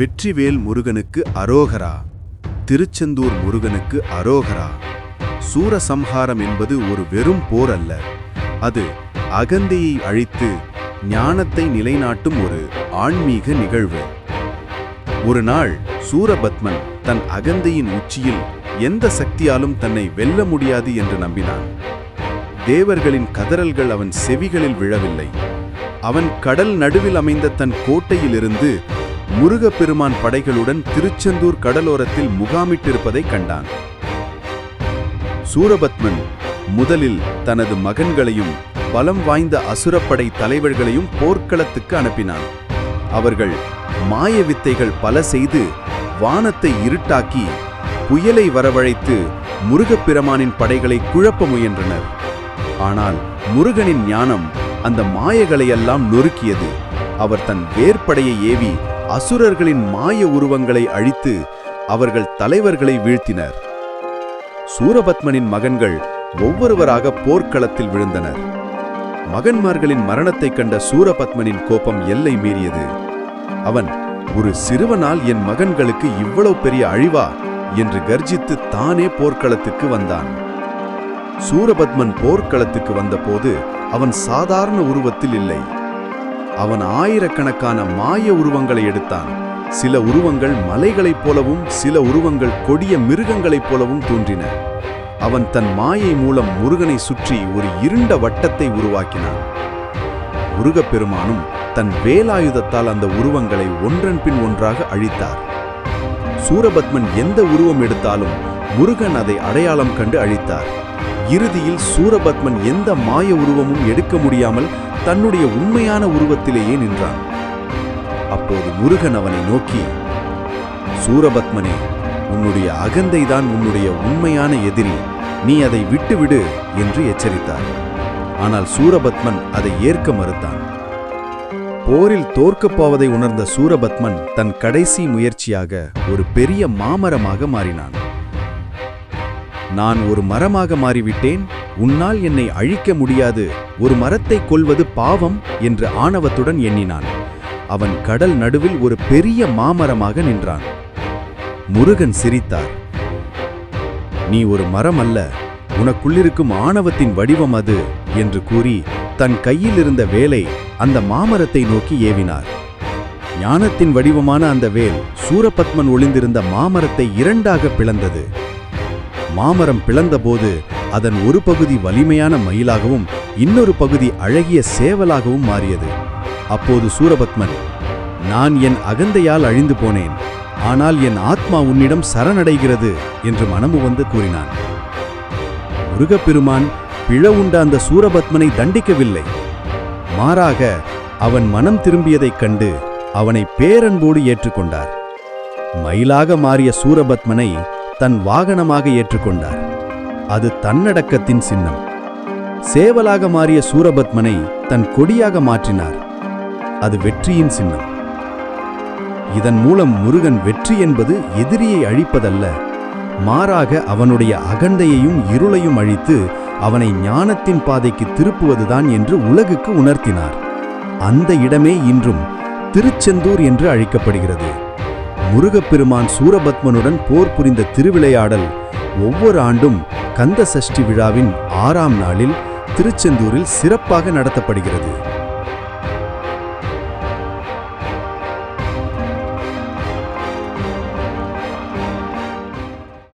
வெற்றிவேல் முருகனுக்கு அரோகரா. திருச்செந்தூர் முருகனுக்கு அரோகரா. சூரசம்ஹாரம் என்பது ஒரு வெறும் போர் அல்ல. அது அகந்தையை அழித்து ஞானத்தை நிலைநாட்டும் ஒரு ஆன்மீக நிகழ்வு. ஒரு நாள் சூரபத்மன் தன் அகந்தையின் உச்சியில் எந்த சக்தியாலும் தன்னை வெல்ல முடியாது என்று நம்பினான். தேவர்களின் கதறல்கள் அவன் செவிகளில் விழவில்லை. அவன் கடல் நடுவில் அமைந்த தன் கோட்டையிலிருந்து முருகப்பெருமான் படைகளுடன் திருச்செந்தூர் கடலோரத்தில் முகாமிட்டிருப்பதைக் கண்டான். சூரபத்மன் முதலில் தனது மகன்களையும் பலம் வாய்ந்த அசுரப்படை தலைவர்களையும் போர்க்களத்துக்கு அனுப்பினான். அவர்கள் மாய வித்தைகள் பல செய்து வானத்தை இருட்டாக்கி புயலை வரவழைத்து முருகப்பெருமானின் படைகளை குழப்ப முயன்றனர். ஆனால் முருகனின் ஞானம் அந்த மாயகளையெல்லாம் நொறுக்கியது. அவர் தன் வேர்ப்படையை ஏவி அசுரர்களின் மாய உருவங்களை அழித்து அவர்கள் தலைவர்களை வீழ்த்தினர். சூரபத்மனின் மகன்கள் ஒவ்வொருவராக போர்க்களத்தில் விழுந்தனர். மகன்மார்களின் மரணத்தைக் கண்ட சூரபத்மனின் கோபம் எல்லை மீறியது. அவன் ஒரு சிறுவனால் என் மகன்களுக்கு இவ்வளவு பெரிய அழிவா? என்று கர்ஜித்து தானே போர்க்களத்துக்கு வந்தான். சூரபத்மன் போர்க்களத்துக்கு வந்தபோது அவன் சாதாரண உருவத்தில் இல்லை. அவன் ஆயிரக்கணக்கான மாய உருவங்களை எடுத்தான். சில உருவங்கள் மலைகளைப் போலவும் சில உருவங்கள் கொடிய மிருகங்களைப் போலவும் தோன்றின. அவன் தன் மாயை மூலம் முருகனை சுற்றி ஒரு இருண்ட வட்டத்தை உருவாக்கினான். முருகப்பெருமானும் தன் வேலாயுதத்தால் அந்த உருவங்களை ஒன்றன் பின் ஒன்றாக அழித்தார். சூரபத்மன் எந்த உருவம் எடுத்தாலும் முருகன் அதை அடையாளம் கண்டு அழித்தார். இறுதியில் சூரபத்மன் எந்த மாய உருவமும் எடுக்க முடியாமல் தன்னுடைய உண்மையான உருவத்திலேயே நின்றான். அப்போது முருகன் அவனை நோக்கி சூரபத்மனே உன்னுடைய அகந்தை தான் உன்னுடைய உண்மையான எதிரி. நீ அதை விட்டுவிடு என்று எச்சரித்தார். ஆனால் சூரபத்மன் அதை ஏற்க மறுத்தான். போரில் தோற்கப் போவதை உணர்ந்த சூரபத்மன் தன் கடைசி முயற்சியாக ஒரு பெரிய மாமரமாக மாறினான். நான் ஒரு மரமாக மாறிவிட்டேன். உன்னால் என்னை அழிக்க முடியாது. ஒரு மரத்தை கொல்வது பாவம் என்று ஆணவத்துடன் எண்ணினான். அவன் கடல் நடுவில் ஒரு பெரிய மாமரமாக நின்றான். முருகன் சிரித்தார். நீ ஒரு மரம் அல்ல உனக்குள்ளிருக்கும் ஆணவத்தின் வடிவம் அது என்று கூறி தன் கையில் இருந்த வேலை அந்த மாமரத்தை நோக்கி ஏவினார். ஞானத்தின் வடிவமான அந்த வேல் சூரபத்மன் ஒளிந்திருந்த மாமரத்தை இரண்டாக பிளந்தது. மாமரம் பிளந்தபோது அதன் ஒரு பகுதி வலிமையான மயிலாகவும் இன்னொரு பகுதி அழகிய சேவலாகவும் மாறியது. அப்போது சூரபத்மன் நான் என் அகந்தையால் அழிந்து போனேன் ஆனால் என் ஆத்மா உன்னிடம் சரணடைகிறது என்று மனமு வந்து கூறினான். முருகப்பெருமான் பிழவுண்ட அந்த சூரபத்மனை தண்டிக்கவில்லை. மாறாக அவன் மனம் திரும்பியதைக் கண்டு அவனை பேரன்போடு ஏற்றுக்கொண்டார். மயிலாக மாறிய சூரபத்மனை தன் வாகனமாக ஏற்றுக்கொண்டார். அது தன்னடக்கத்தின் சின்னம். சேவலாக மாறிய சூரபத்மனை தன் கொடியாக மாற்றினார். அது வெற்றியின் சின்னம். இதன் மூலம் முருகன் வெற்றி என்பது எதிரியை அழிப்பதல்ல மாறாக அவனுடைய அகந்தையையும் இருளையும் அழித்து அவனை ஞானத்தின் பாதைக்கு திருப்புவதுதான் என்று உலகுக்கு உணர்த்தினார். அந்த இடமே இன்றும் திருச்செந்தூர் என்று அழைக்கப்படுகிறது. முருகப்பெருமான் சூரபத்மனுடன் போர் புரிந்த திருவிளையாடல் ஒவ்வொரு ஆண்டும் கந்த சஷ்டி விழாவின் ஆறாம் நாளில் திருச்செந்தூரில் சிறப்பாக நடத்தப்படுகிறது.